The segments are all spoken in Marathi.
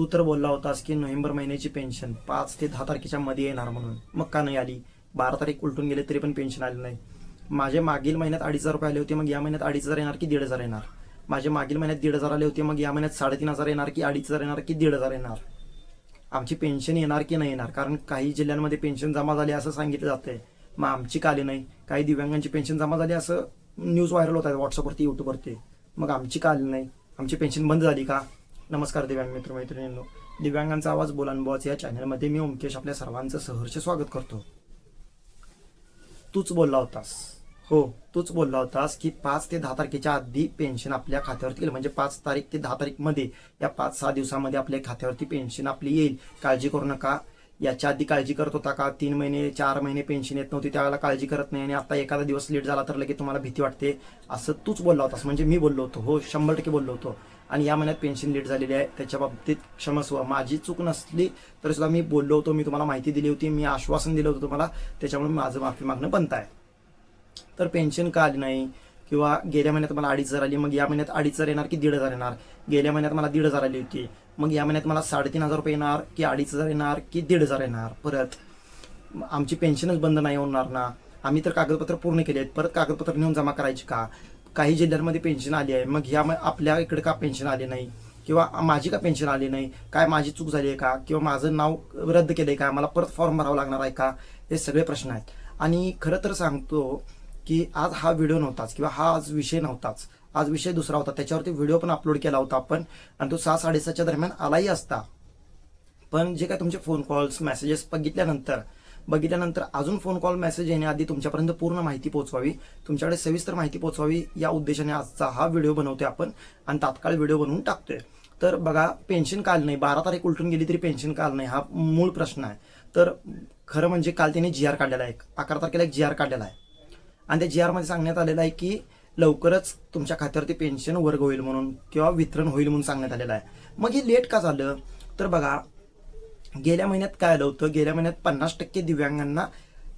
तू तर बोलला होतास की नोव्हेंबर महिन्याची पेन्शन पाच ते दहा तारखेच्या मध्ये येणार म्हणून. मग का नाही आली? बारा तारीख उलटून गेले तरी पण पेन्शन आली नाही. माझे मागील महिन्यात अडीच हजार रुपये आले होते मग या महिन्यात अडीच हजार येणार की दीड हजार येणार? माझे मागील महिन्यात दीड हजार आले होते मग या महिन्यात साडेतीन हजार येणार की अडीच हजार येणार की दीड हजार येणार? आमची पेन्शन येणार की नाही येणार? कारण काही जिल्ह्यांमध्ये पेन्शन जमा झाली असं सांगितलं जातंय. मग आमची का आली नाही? काही दिव्यांगांची पेन्शन जमा झाली असं न्यूज व्हायरल होत आहे व्हॉट्सअपवरती युट्यूबवरती. मग आमची का आली नाही? आमची पेन्शन बंद झाली का? नमस्कार दिव्यांग मित्र मैत्रिणींनो दिव्यांगांचा आवाज बोलानबॉच या चॅनलमध्ये मी ओमकेश आपल्या सर्वांचं सहर्ष स्वागत करतो. तूच बोलला होतास. हो तूच बोलला होतास की पाच ते दहा तारखेच्या आधी पेन्शन आपल्या खात्यावरती येईल. म्हणजे पाच तारीख ते दहा तारीखमध्ये या पाच सहा दिवसामध्ये आपल्या खात्यावरती पेन्शन आपली येईल. काळजी करू नका. याच्या आधी काळजी करत होता का? तीन महिने चार महिने पेन्शन येत नव्हती त्यावेळेला काळजी करत नाही आणि आता एखादा दिवस लेट झाला तर लगेच तुम्हाला भीती वाटते. असं तूच बोलला होतास. म्हणजे मी बोललो होतो. हो शंभर टक्के बोललो होतो. आणि या महिन्यात पेन्शन लेट झालेली आहे. त्याच्या बाबतीत क्षमस्व माझी चूक नसली तरी सुद्धा मी बोललो होतो मी तुम्हाला माहिती दिली होती मी आश्वासन दिलं होतं तुम्हाला. त्याच्यामुळे माझं माफी मागणं बनत आहे. तर पेन्शन का आली नाही? किंवा गेल्या महिन्यात मला अडीच हजार आली मग या महिन्यात अडीच हजार येणार की दीड हजार येणार? गेल्या महिन्यात मला दीड हजार आली होती मग या महिन्यात मला साडेतीन हजार रुपये येणार की अडीच हजार येणार की दीड हजार येणार? परत आमची पेन्शनच बंद नाही होणार ना? आम्ही तर कागदपत्र पूर्ण केले आहेत परत कागदपत्र नेऊन जमा करायची का? काही जिल्ह्यांमध्ये पेन्शन आली आहे. मग ह्या आपल्या इकडे का पेन्शन आली नाही? किंवा माझी का पेन्शन आली नाही? काय माझी चूक झाली आहे का? किंवा माझं नाव रद्द केलं आहे का? मला परत फॉर्म भरावा लागणार आहे का? हे सगळे प्रश्न आहेत. आणि खरं तर सांगतो की आज हा व्हिडिओ नव्हताच किंवा हा आज विषय नव्हताच. आज विषय दुसरा होता. त्याच्यावरती व्हिडिओ पण अपलोड केला होता आपण. आणि तो सहा साडेसातच्या दरम्यान आलाही असता. पण जे काय तुमचे फोन कॉल्स मेसेजेस बघितल्यानंतर बघितल्यानंतर अजून फोन कॉल मेसेज येण्याआधी तुमच्यापर्यंत पूर्ण माहिती पोहोचवावी. तुमच्याकडे सविस्तर माहिती पोहोचवावी या उद्देशाने आजचा हा व्हिडिओ बनवतोय आपण आणि तात्काळ व्हिडिओ बनवून टाकतोय. तर बघा पेन्शन काल नाही बारा तारीख उलटून गेली तरी पेन्शन काल नाही हा मूळ प्रश्न आहे. तर खरं म्हणजे काल त्याने जी आर काढलेला आहे अकरा तारखेला एक जी आर काढलेला आहे. आणि त्या जी आरमध्ये सांगण्यात आलेलं आहे की लवकरच तुमच्या खात्यावरती पेन्शन वर्ग होईल म्हणून किंवा वितरण होईल म्हणून सांगण्यात आलेलं आहे. मग हे लेट का झालं? तर बघा गेल्या महिन्यात काय आलं होतं? गेल्या महिन्यात पन्नास टक्के दिव्यांगांना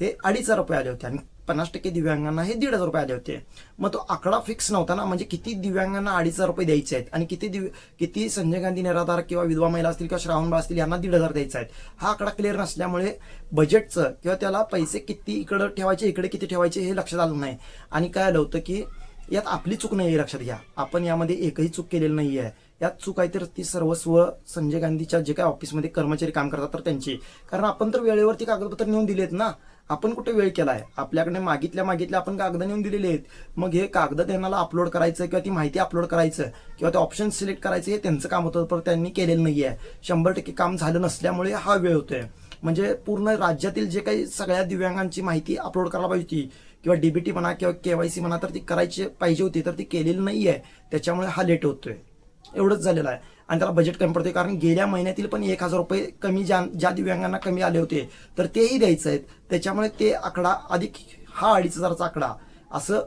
हे अडीच हजार रुपये आले होते आणि पन्नास टक्के दिव्यांगांना हे दीड हजार रुपये आले होते. मग तो आकडा फिक्स नव्हता ना? म्हणजे किती दिव्यांगांना अडीच हजार रुपये द्यायचे आहेत आणि किती दिव किती संजय गांधी निराधार किंवा विधवा महिला असतील किंवा श्रावणबा असतील यांना दीड हजार द्यायचे आहेत. हा आकडा क्लिअर नसल्यामुळे बजेटचं किंवा त्याला पैसे किती इकडं ठेवायचे इकडे किती ठेवायचे हे लक्षात आलं नाही. आणि काय आलं होतं की यात आपली चूक नाही आहे लक्षात घ्या. आपण यामध्ये एकही चूक केलेली नाही आहे. यात चूक आहे तर ती सर्वस्व संजय गांधीच्या जे काय ऑफिसमध्ये कर्मचारी काम करतात तर त्यांची. कारण आपण तर वेळेवरती कागदपत्र नेऊन दिलेत ना. आपण कुठे वेळ केला आहे आपल्याकडे मागितल्या मागितल्या आपण कागद नेऊन दिलेले आहेत. मग हे कागद त्यांना अपलोड करायचं किंवा ती माहिती अपलोड करायचं किंवा ते ऑप्शन सिलेक्ट करायचं हे त्यांचं काम होतं पण त्यांनी केलेलं नाही आहे शंभर टक्के काम झालं नसल्यामुळे हा वेळ होतोय. म्हणजे पूर्ण राज्यातील जे काही सगळ्या दिव्यांगांची माहिती अपलोड करायला पाहिजे होती. किंवा डीबीटी म्हणा किंवा केवायसी म्हणा तर ती करायची पाहिजे होती तर ती केलेली नाही आहे त्याच्यामुळे हा लेट होतोय. एवढंच झालेलं आहे. आणि त्याला बजेट कमी पडतोय कारण गेल्या महिन्यातील पण एक हजार रुपये कमी ज्या ज्या दिव्यांगांना कमी आले होते तर तेही द्यायचं आहेत. त्याच्यामुळे ते आकडा अधिक हा अडीच हजाराचा आकडा. असं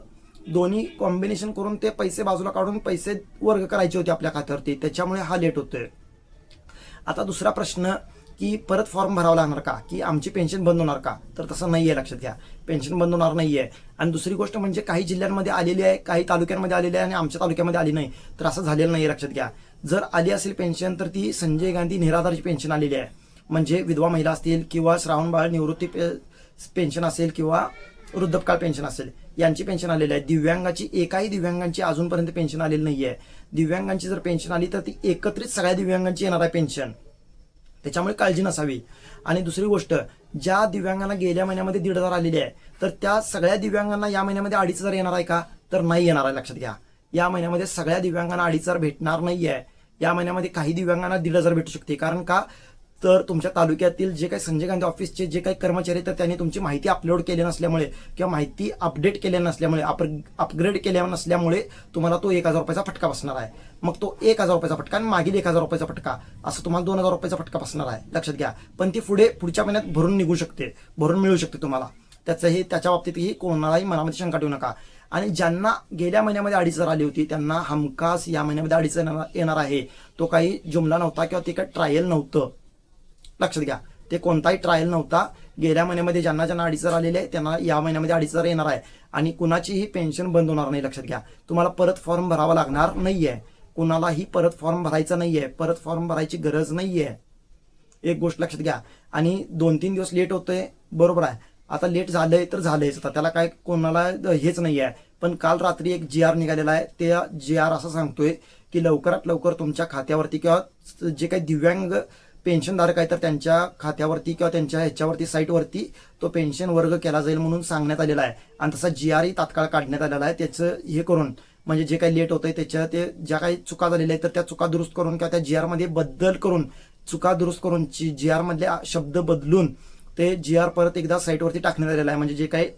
दोन्ही कॉम्बिनेशन करून ते पैसे बाजूला काढून पैसे वर्ग करायचे होते आपल्या खात्यावरती. त्याच्यामुळे हा लेट होतोय. आता दुसरा प्रश्न की परत फॉर्म भरावा लागणार का? की आमची पेन्शन बंद होणार का? तर तसं नाही आहे लक्षात घ्या. पेन्शन बंद होणार नाही आहे आणि दुसरी गोष्ट म्हणजे काही जिल्ह्यांमध्ये आलेली आहे काही तालुक्यांमध्ये आलेली आहे आणि आमच्या तालुक्यामध्ये आली नाही. तर असं झालेलं नाही लक्षात घ्या. जर आली असेल पेन्शन तर ती संजय गांधी निराधारची पेन्शन आलेली आहे. म्हणजे विधवा महिला असतील किंवा श्रावणबाळ निवृत्ती पे- पेन्शन असेल किंवा वृद्धपकाळ पेन्शन असेल यांची पेन्शन आलेली आहे. दिव्यांगाची एकाही दिव्यांगांची अजूनपर्यंत पेन्शन आलेली नाही आहे दिव्यांगांची जर पेन्शन आली तर ती एकत्रित सगळ्या दिव्यांगांची येणार आहे पेन्शन त्याच्यामुळे काळजी नसावी. आणि दुसरी गोष्ट ज्या दिव्यांगांना गेल्या महिन्यामध्ये दीड हजार आलेले आहे तर त्या सगळ्या दिव्यांगांना या महिन्यामध्ये अडीच हजार येणार आहे का? तर नाही येणार आहे लक्षात घ्या. या महिन्यामध्ये सगळ्या दिव्यांगांना अडीच हजार भेटणार नाही आहे या महिन्यामध्ये काही दिव्यांगांना दीड हजार भेटू शकते. कारण का? तर तुमच्या तालुक्यातील जे काही संजय गांधी ऑफिसचे जे काही कर्मचारी तर त्यांनी तुमची माहिती अपलोड केली नसल्यामुळे किंवा माहिती अपडेट केल्या नसल्यामुळे अप अपग्रेड केल्या नसल्यामुळे तुम्हाला तो एक हजार रुपयाचा फटका बसणार आहे. मग तो एक हजार रुपयाचा फटका आणि मागील एक हजार रुपयाचा फटका असं तुम्हाला दोन हजार रुपयाचा फटका बसणार आहे. लक्षात घ्या. पण ती पुढे पुढच्या महिन्यात भरून निघू शकते. भरून मिळू शकते तुम्हाला. त्याचं हे त्याच्या बाबतीतही कोणालाही मनामध्ये शंका ठेवू नका. आणि ज्यांना गेल्या महिन्यामध्ये अडीच हजार आली होती त्यांना हमखास या महिन्यामध्ये अडीच येणार आहे. तो काही जुमला नव्हता किंवा ते काही ट्रायल नव्हतं. लक्षात घ्या. ते कोणताही ट्रायल नव्हता. गेल्या महिन्यामध्ये ज्यांना ज्यांना अडीच हजार आलेले आहे त्यांना या महिन्यामध्ये अडीच हजार येणार आहे. आणि कुणाचीही पेन्शन बंद होणार नाही लक्षात घ्या. तुम्हाला परत फॉर्म भरावा लागणार नाहीये. कुणालाही परत फॉर्म भरायचा नाहीये. परत फॉर्म भरायची गरज नाहीये. एक गोष्ट लक्षात घ्या. आणि दोन तीन दिवस लेट होतोय बरोबर आहे. आता लेट झालंय तर झालंयच आता त्याला काय कोणाला हेच नाही आहे पण काल रात्री एक जी आर निघालेला आहे. त्या जी आर असं सांगतोय की लवकरात लवकर तुमच्या खात्यावरती किंवा जे काही दिव्यांग पेन्शनधारक आहे तर त्यांच्या खात्यावरती किंवा त्यांच्या ह्याच्यावरती साईटवरती तो पेन्शन वर्ग केला जाईल म्हणून सांगण्यात आलेला आहे. आणि तसा जी आरही तात्काळ काढण्यात आलेला आहे. त्याचं हे करून म्हणजे जे काही लेट होतंय त्याच्या ते ज्या काही चुका झालेल्या आहेत तर त्या चुका दुरुस्त करून किंवा त्या जी आरमध्ये बदल करून चुका दुरुस्त करून जी आर मधले शब्द बदलून ते जी आर परत एकदा साईटवरती टाकण्यात आलेलं आहे. म्हणजे जे काही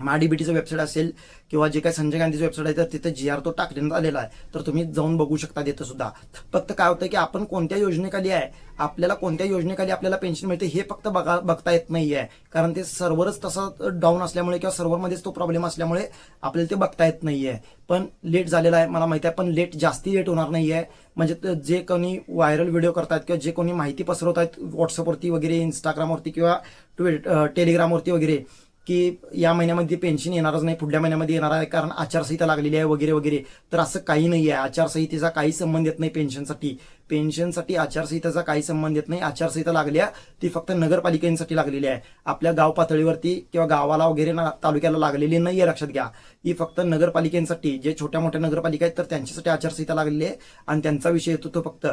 महाडीबीटीचं वेबसाईट असेल किंवा जे काही संजय गांधीचं वेबसाईट आहे तर तिथे जी आर तो टाकण्यात आलेला आहे. तर तुम्ही जाऊन बघू शकता तिथं सुद्धा. फक्त काय होतं की आपण कोणत्या योजनेखाली आहे आपल्याला कोणत्या योजनेखाली आपल्याला पेन्शन मिळते हे फक्त बघा बघता येत नाही आहे कारण ते सर्व्हरच तसं डाऊन असल्यामुळे किंवा सर्व्हरमध्येच तो प्रॉब्लेम असल्यामुळे आपल्याला ते बघता येत नाही आहे पण लेट झालेला आहे मला माहिती आहे पण लेट जास्ती लेट होणार नाही आहे म्हणजे जे कोणी व्हायरल व्हिडिओ करतात किंवा जे कोणी माहिती पसरवत आहेत व्हॉट्सअपवरती वगैरे इंस्टाग्रामवरती किंवा ट्विट टेलिग्रामवरती वगैरे की या महिन्यामध्ये पेन्शन येणारच नाही पुढल्या महिन्यामध्ये येणार आहे कारण आचारसंहिता लागलेली आहे वगैरे वगैरे. तर असं काही नाही आहे आचारसंहितेचा काही संबंध येत नाही पेन्शनसाठी पेन्शनसाठी आचारसंहितेचा काही संबंध येत नाही. आचारसंहिता लागल्या ती फक्त नगरपालिकेंसाठी लागलेली आहे. आपल्या गाव पातळीवरती किंवा गावाला वगैरे ना तालुक्याला लागलेली नाही आहे लक्षात घ्या. ही फक्त नगरपालिकेंसाठी जे छोट्या मोठ्या नगरपालिका आहेत तर त्यांच्यासाठी आचारसंहिता लागलेली आहे आणि त्यांचा विषय येतो तो फक्त.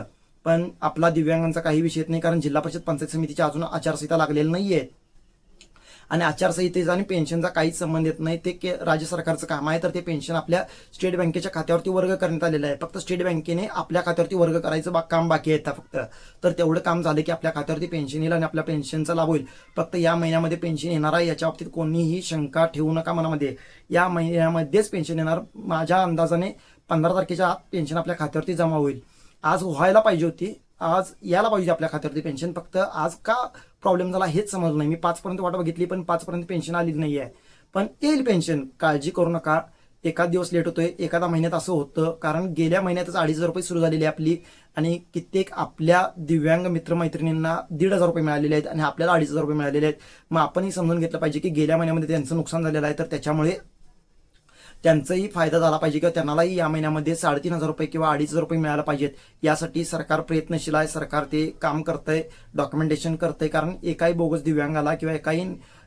पण आपला दिव्यांगांचा काही विषय येत नाही कारण जिल्हा परिषद पंचायत समितीच्या अजून आचारसंहिता लागलेली आहे आणि आचारसंहितेचा आणि पेन्शनचा काहीच संबंध येत नाही. ते के- राज्य सरकारचं काम आहे. तर ते पेन्शन आपल्या स्टेट बँकेच्या खात्यावरती वर्ग करण्यात आलेलं आहे. फक्त स्टेट बँकेने आपल्या खात्यावरती वर्ग करायचं बा- काम बाकी आहे आता फक्त. तर तेवढं काम झालं की आपल्या खात्यावरती पेन्शन येईल आणि आपल्या पेन्शनचा लाभ होईल. फक्त या महिन्यामध्ये पेन्शन येणार आहे. याच्या बाबतीत कोणीही शंका ठेवू नका मनामध्ये. या महिन्यामध्येच पेन्शन येणार. माझ्या अंदाजाने पंधरा तारखेच्या आत पेन्शन आपल्या खात्यावरती जमा होईल. आज व्हायला पाहिजे होती. आज यायला पाहिजे आपल्या खात्यावरती पेन्शन फक्त आज का प्रॉब्लेम झाला हेच समजलं नाही. मी पाचपर्यंत वाट बघितली पण पाचपर्यंत पेन्शन आली नाही आहे पण येईल पेन्शन काळजी करू नका. एखाद दिवस लेट होतोय एखादा महिन्यात असं होतं. कारण गेल्या महिन्यातच अडीच हजार रुपये सुरू झालेली आहे आपली. आणि कित्येक आपल्या दिव्यांग मित्रमैत्रिणींना दीड हजार रुपये मिळालेले आहेत आणि आपल्याला अडीच हजार रुपये मिळालेले आहेत. मग आपणही समजून घेतलं पाहिजे की गेल्या महिन्यामध्ये त्यांचं नुकसान झालेलं आहे. तर त्याच्यामुळे त्यांचाही फायदा झाला पाहिजे किंवा त्यांनाही या महिन्यामध्ये साडेतीन हजार रुपये किंवा अडीच हजार रुपये मिळायला पाहिजेत. यासाठी सरकार प्रयत्नशील आहे. सरकार ते काम करतंय डॉक्युमेंटेशन करतंय. कारण एकाही बोगस दिव्यांगाला किंवा एकाही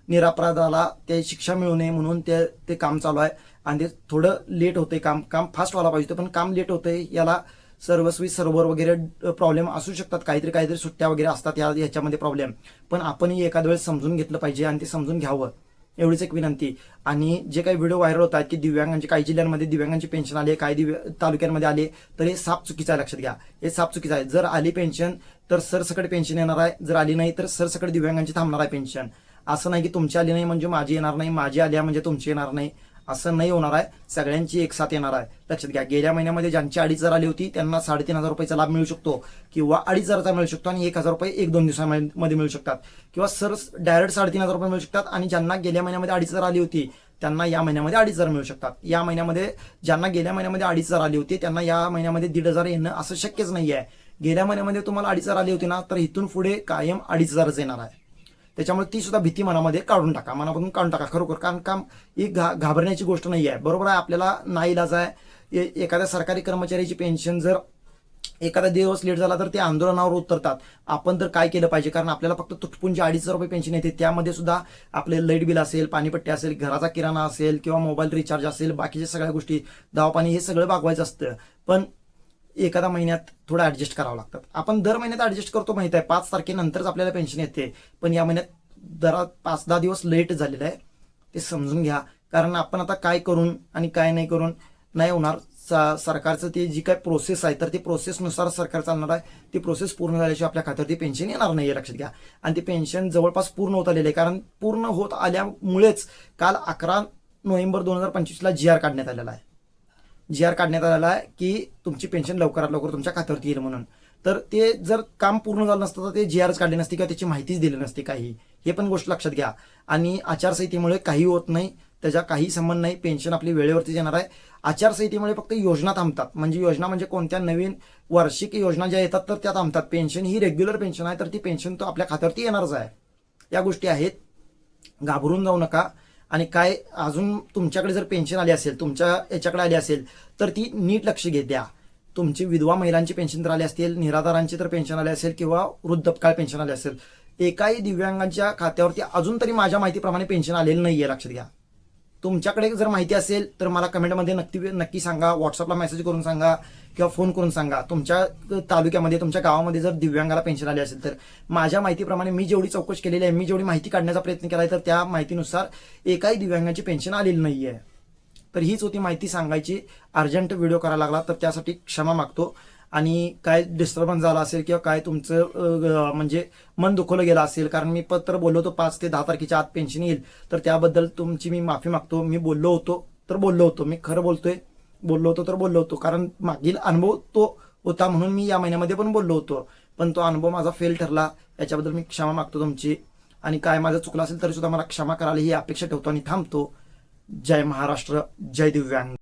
निरापराधाला ते शिक्षा मिळू नये म्हणून ते ते काम चालू आहे. आणि ते थोडं लेट होते काम. काम फास्ट व्हायला पाहिजे पण काम लेट होते याला सर्वस्वी सर्व्हर वगैरे प्रॉब्लेम असू शकतात. काहीतरी काहीतरी सुट्ट्या वगैरे असतात या याच्यामध्ये प्रॉब्लेम पण आपणही एखाद्या वेळेस समजून घेतलं पाहिजे आणि ते समजून घ्यावं. एवढीच एक विनंती. आणि जे काही व्हिडिओ व्हायरल होतात की दिव्यांगांचे काही जिल्ह्यांमध्ये दिव्यांगांची पेन्शन आली काही दिव्य तालुक्यांमध्ये आले तर हे साप चुकीचं आहे लक्षात घ्या. हे साप चुकीचं आहे. जर आली पेन्शन तर सरसकट पेन्शन येणार आहे. जर आली नाही तर सरसकट दिव्यांगांची थांबणार आहे पेन्शन असं नाही की तुमची आली नाही म्हणजे माझी येणार नाही माझी आली आहे म्हणजे तुमची येणार नाही. असं नाही होणार आहे. सगळ्यांची एक साथ येणार आहे. लक्षात घ्या गेल्या महिन्यामध्ये ज्यांची अडीच हजार आली होती त्यांना साडेतीन हजार रुपयाचा लाभ मिळू शकतो किंवा अडीच हजाराचा मिळू शकतो आणि एक हजार रुपये एक दोन दिवसामध्ये मिळू शकतात. किंवा सर डायरेक्ट साडेतीन हजार रुपये मिळू शकतात आणि ज्यांना गेल्या महिन्यामध्ये अडीच हजार आली होती त्यांना या महिन्यामध्ये अडीच हजार मिळू शकतात. या महिन्यामध्ये ज्यांना गेल्या महिन्यामध्ये अडीच हजार आली होती त्यांना या महिन्यामध्ये दीड हजार येणं असं शक्यच नाही आहे गेल्या महिन्यामध्ये तुम्हाला अडीच हजार आली होती ना तर इथून पुढे कायम अडीच हजारच येणार आहे. त्याच्यामुळे ती सुद्धा भीती मनामध्ये काढून टाका. मनामधून काढून टाका. खरोखर. कारण काम ही घा घाबरण्याची गोष्ट नाही आहे बरोबर आहे? आपल्याला नाईलाज आहे. ए- एखाद्या सरकारी कर्मचाऱ्याची पेन्शन जर एखादा दिवस लेट झाला तर ते आंदोलनावर उतरतात. आपण तर काय केलं पाहिजे? कारण आपल्याला फक्त तुटपुंजी अडीच हजार रुपये पेन्शन येते. त्यामध्ये सुद्धा आपले लाइट बिल असेल पाणीपट्टी असेल घराचा किराणा असेल किंवा मोबाईल रिचार्ज असेल बाकीच्या सगळ्या गोष्टी दवापाणी हे सगळं भागवायचं असतं. पण एखादा महिन्यात थोडं ऍडजस्ट करावं लागतात आपण दर महिन्यात ऍडजस्ट करतो माहीत आहे पाच तारखेनंतरच आपल्याला पेन्शन येते. पण या महिन्यात जरा पाच दहा दिवस लेट झालेलं आहे. ते समजून घ्या. कारण आपण आता काय करून आणि काय नाही करून नाही होणार. सा सरकारचं ते जी काय प्रोसेस आहे तर ती प्रोसेसनुसार सरकार चालणार आहे. ती प्रोसेस पूर्ण झाल्याशिवाय आपल्या खात्यावरती पेन्शन येणार नाही लक्षात घ्या. आणि ते पेन्शन जवळपास पूर्ण होत आलेलं आहे. कारण पूर्ण होत आल्यामुळेच काल अकरा नोव्हेंबर दोन हजार पंचवीसला जी आर काढण्यात आलेला आहे. जी आर काढण्यात आलेला आहे की तुमची पेन्शन लवकरात लवकर तुमच्या खात्यावरती येईल म्हणून. तर ते जर काम पूर्ण झालं नसतं तर ते जी आरच काढले नसते किंवा त्याची माहितीच दिली नसती काही. हे पण गोष्ट लक्षात घ्या. आणि आचारसंहितेमुळे काही होत नाही त्याचा काही संबंध नाही पेन्शन आपली वेळेवरती येणार आहे. आचारसंहितेमुळे फक्त योजना थांबतात. म्हणजे योजना म्हणजे कोणत्या नवीन वार्षिक योजना ज्या येतात तर त्या थांबतात. पेन्शन ही रेग्युलर पेन्शन आहे तर ती पेन्शन तो आपल्या खात्यावरती येणारच आहे. या गोष्टी आहेत. घाबरून जाऊ नका. आणि काय अजून तुमच्याकडे जर पेन्शन आली असेल तुमच्या याच्याकडे आली असेल तर ती नीट लक्ष घेत द्या. तुमची विधवा महिलांची पेन्शन तर आली असतील निराधारांची तर पेन्शन आली असेल किंवा वृद्धपकाळ पेन्शन आली असेल एकाही दिव्यांगांच्या खात्यावरती अजून तरी माझ्या माहितीप्रमाणे पेन्शन आलेलं नाही आहे लक्षात घ्या. तुमच्याकडे जर माहिती असेल तर मला कमेंटमध्ये नक्की नक्की सांगा व्हॉट्सअपला मेसेज करून सांगा. किंवा फोन करून सांगा. तुमच्या तालुक्यामध्ये तुमच्या गावामध्ये जर दिव्यांगाला पेन्शन आली असेल तर. माझ्या माहितीप्रमाणे मी जेवढी चौकशी केलेली आहे मी जेवढी माहिती काढण्याचा प्रयत्न केला आहे तर त्या माहितीनुसार एकाही दिव्यांगाची पेन्शन आलेली नाही आहे तर हीच होती माहिती सांगायची. अर्जंट व्हिडिओ करायला लागला तर त्यासाठी क्षमा मागतो. आणि काय डिस्टर्बन्स झाला असेल किंवा काय तुमचं म्हणजे मन दुखवलं गेलं असेल कारण मी पत्र बोललो होतो पाच ते दहा तारखेच्या आत पेन्शन येईल. तर त्याबद्दल तुमची मी माफी मागतो. मी बोललो होतो तर बोललो होतो. मी खरं बोलतोय बोललो होतो तर बोललो होतो. कारण मागील अनुभव तो होता म्हणून मी या महिन्यामध्ये पण बोललो होतो. पण तो अनुभव माझा फेल ठरला. याच्याबद्दल मी क्षमा मागतो तुमची. आणि काय माझं चुकलं असेल तरी सुद्धा मला क्षमा करायला ही अपेक्षा ठेवतो आणि थांबतो. जय महाराष्ट्र. जय दिव्यांग.